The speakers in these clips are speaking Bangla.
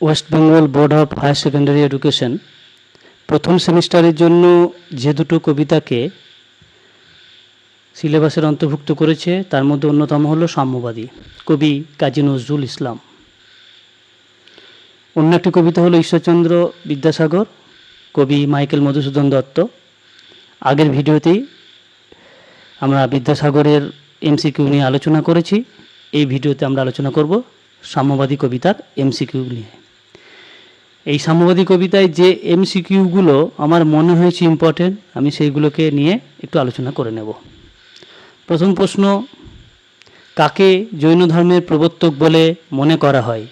West Bengal board of higher secondary education প্রথম সেমিস্টারের জন্য যে দুটো কবিতাকে সিলেবাসের অন্তর্ভুক্ত করেছে, তার মধ্যে অন্যতম হলো সাম্যবাদী কবি কাজী নজরুল ইসলাম। অন্য একটি কবিতা হলো ঈশ্বরচন্দ্র বিদ্যাসাগর, কবি মাইকেল মধুসূদন দত্ত। আগের ভিডিওতেই আমরা বিদ্যাসাগরের এমসিকিউ নিয়ে আলোচনা করেছি। এই ভিডিওতে আমরা আলোচনা করব সাম্যবাদী কবিতার এমসিকিউ নিয়ে। এই সাম্যবাদী কবিতায় যে এমসিকিউগুলো আমার মনে হয়েছে ইম্পর্টেন্ট আমি সেইগুলোকে নিয়ে একটু আলোচনা করে নেব। প্রথম প্রশ্ন, কাকে জৈন ধর্মের প্রবর্তক বলে মনে করা হয়?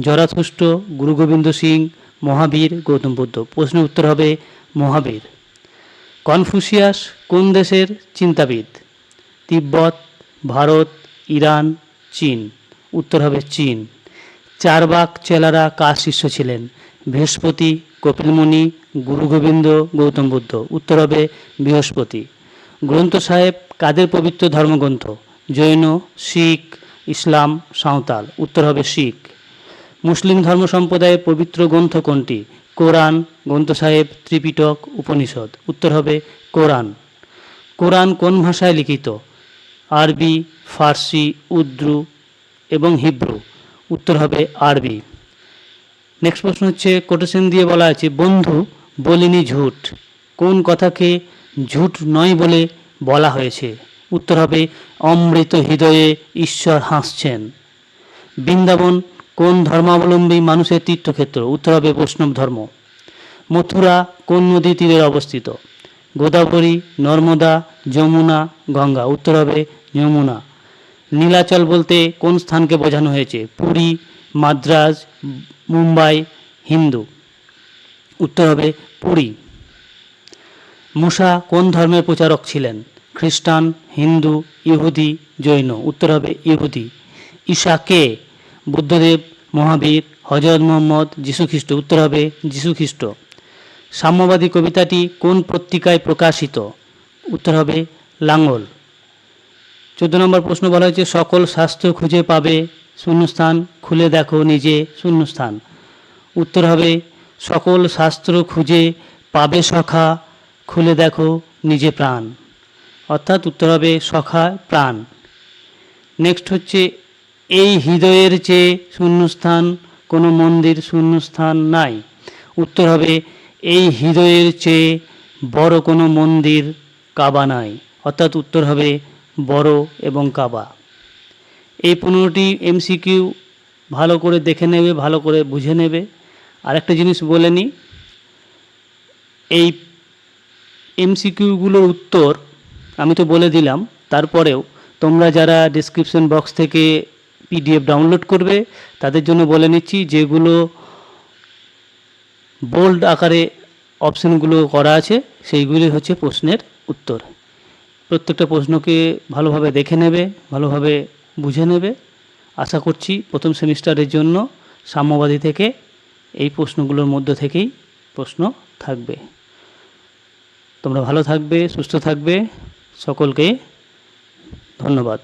জরাথুষ্ট গুরু গোবিন্দ সিং, মহাবীর, গৌতম বুদ্ধ। প্রশ্নের উত্তর হবে মহাবীর। কনফুসিয়াস কোন দেশের চিন্তাবিদ? তিব্বত, ভারত, ইরান, চীন। উত্তর হবে চীন। চারবাক চেলারা কার শিষ্য ছিলেন? বৃহস্পতি কপিলমুনি গুরু গোবিন্দ, গৌতম বুদ্ধ। উত্তর হবে বৃহস্পতি। গ্রন্থ সাহেব কাদের পবিত্র ধর্মগ্রন্থ? জৈন, শিখ, ইসলাম, সাঁওতাল। উত্তর হবে শিখ। মুসলিম ধর্ম সম্প্রদায়ের পবিত্র গ্রন্থ কোনটি? কোরআন, গ্রন্থ সাহেব, ত্রিপিটক, উপনিষদ। উত্তর হবে কোরআন। কোরআন কোন ভাষায় লিখিত? আরবি, ফার্সি, উর্দু এবং হিব্রু। উত্তর হবে আরবি। নেক্সট প্রশ্ন হচ্ছে কোটেশন দিয়ে বলা আছে, বন্ধু বলিনি ঝুট। কোন কথাকে ঝুট নয় বলে বলা হয়েছে? উত্তর হবে, অমৃত হৃদয়ে ঈশ্বর হাসছেন। বৃন্দাবন, কোন ধর্মাবলম্বী মানুষের তীর্থক্ষেত্র? উত্তর হবে, বৈষ্ণব ধর্ম। মথুরা, কোন নদী তীরে অবস্থিত? গোদাবরী, নর্মদা, যমুনা, গঙ্গা। উত্তর হবে, যমুনা। নীলাচল বলতে কোন স্থানকে বোঝানো হয়েছে? পুরী, মাদ্রাজ মুম্বাই, হিন্দু। উত্তর হবে পুরী। মুসা কোন ধর্মের প্রচারক ছিলেন? খ্রিস্টান, হিন্দু, ইহুদি, জৈন। উত্তর হবে ইহুদি। ঈশা কে? বুদ্ধদেব, মহাবীর হজরত মোহাম্মদ, যীশুখ্রিস্ট। উত্তর হবে যীশুখ্রিস্ট। সাম্যবাদী কবিতাটি কোন পত্রিকায় প্রকাশিত? উত্তর হবে লাঙ্গল। চোদ্দ নম্বর প্রশ্ন বলা হয়েছে, সকল শাস্ত্র খুঁজে পাবে শূন্যস্থান খুলে দেখো নিজে শূন্যস্থান। উত্তর হবে, সকল শাস্ত্র খুঁজে পাবে সখা, খুলে দেখো নিজে প্রাণ। অর্থাৎ উত্তর হবে, সখা প্রাণ। নেক্সট হচ্ছে, এই হৃদয়ের চেয়ে শূন্যস্থান, কোনো মন্দির শূন্যস্থান নাই। উত্তর হবে, এই হৃদয়ের চেয়ে বড় কোনো মন্দির কাবা নাই। অর্থাৎ উত্তর হবে, বড় এবং কাবা। এই পনেরোটি এমসিকিউ ভালো করে দেখে নেবে, ভালো করে বুঝে নেবে। আরেকটা জিনিস বলে নিই, এই এমসিকিউগুলোর উত্তর আমি তো বলে দিলাম, তারপরেও তোমরা যারা ডিসক্রিপশন বক্স থেকে পিডিএফ ডাউনলোড করবে, তাদের জন্য বলে নিচ্ছি যেগুলো বোল্ড আকারে অপশানগুলো করা আছে, সেইগুলি হচ্ছে প্রশ্নের উত্তর। প্রত্যেকটা প্রশ্নকে ভালোভাবে দেখে নেবে, ভালোভাবে বুঝে নেবে। আশা করছি প্রথম সেমিস্টারের জন্য সাম্যবাদী থেকে এই প্রশ্নগুলোর মধ্য থেকেই প্রশ্ন থাকবে। তোমরা ভালো থাকবে, সুস্থ থাকবে। সকলকে ধন্যবাদ।